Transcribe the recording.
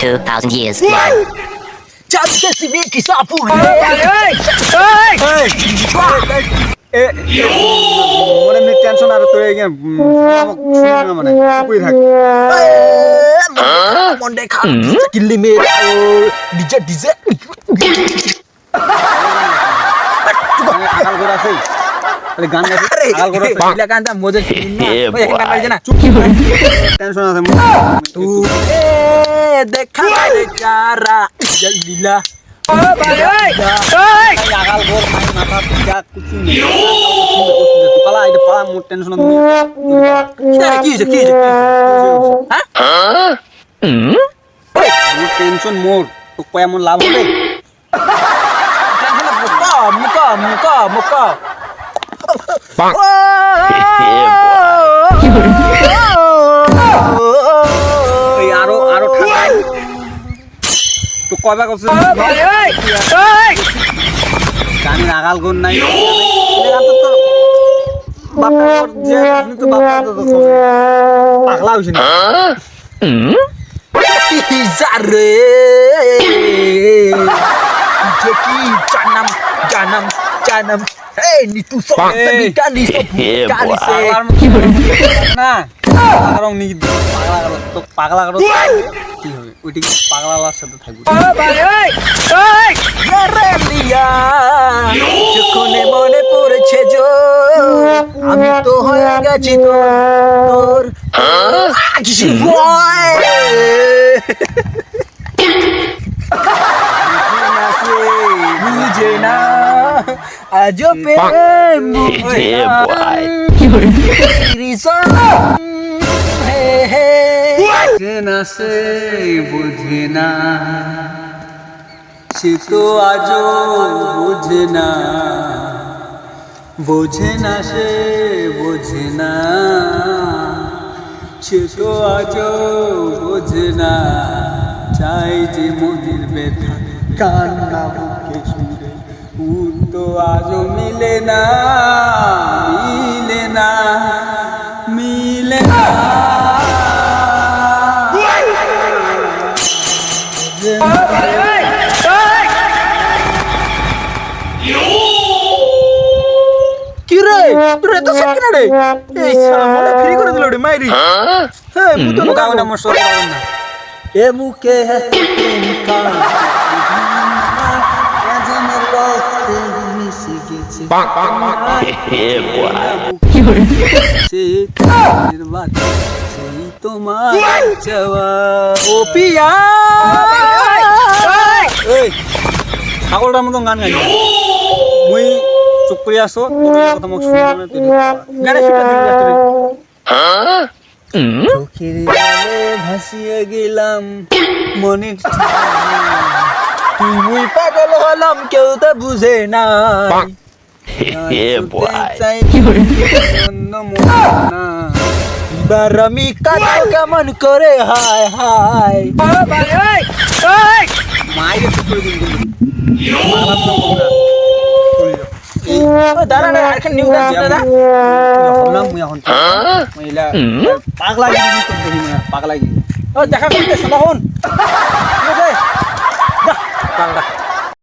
2,000 years later. সিবে কি সাপু মনে এমনি টেনশন আর তোর মানে মন্ডে খা কিল্লি মে ডিজে ডিজে আকাল করে আছে খালি গান গাইছে আরে আকাল করে আছে ইলা কান্দা মজা Yeah, ওই একটা বাজে না। টেনশন আছে তু এ দেখা বেচারা লীলা। আকাল কর মাই মাথা পিজা কিছু নেই পালা এটা পালা মোর টেনশন কি হইছে কি হইছে হ্যাঁ? মোর টেনশন মোর। তো কয় এমন লাভ হবে? মুকা মুকা মুকা মুকা এই আরও আরও তো কয়বার করছিস গানের আগাল গুণ নাই। পাগলা হইছিস না Izare Jeki Janam Janam Janam Hey ni tu so Hey. Kali so Kali boy. se. না পাগলা রং নি পাগলা করো তো পাগলা করো কি হবে ওইটি পাগলার সাথে থাকবে Relia যখনে মনে পড়েছে জো আমি তো হয়ে গেছি তোর তোর বয় বুঝে না আজও প্রেম বুঝে না। হে হে। বুঝে না সে বুঝে না। সে তো আজও বুঝে না। বোঝে না সে বোঝে না। সে তো আজও বোঝে না। চাই যে মনের ব্যথা কান্না বুকে সুরে উর তো আজও মিলে না মিলে না মিলে না। তোর এত রে? এই ফ্রি করে দিল রে মাইরি। হ্যাঁ না এ মুখে সেই তোমার চাওয়া। ও পিয়া! ছাগলটার মতন গান গাই মুই চুপ করে আসো কথা চোখের জলে ভাসিয়ে গেলাম মনের তুই মুই পাগল হলাম কেউ তো বুঝে না আমি কাজ কেমন করে হায় হায় মহিলা পাগলা পাগলা দেখা করতে শোনা হন পাগলা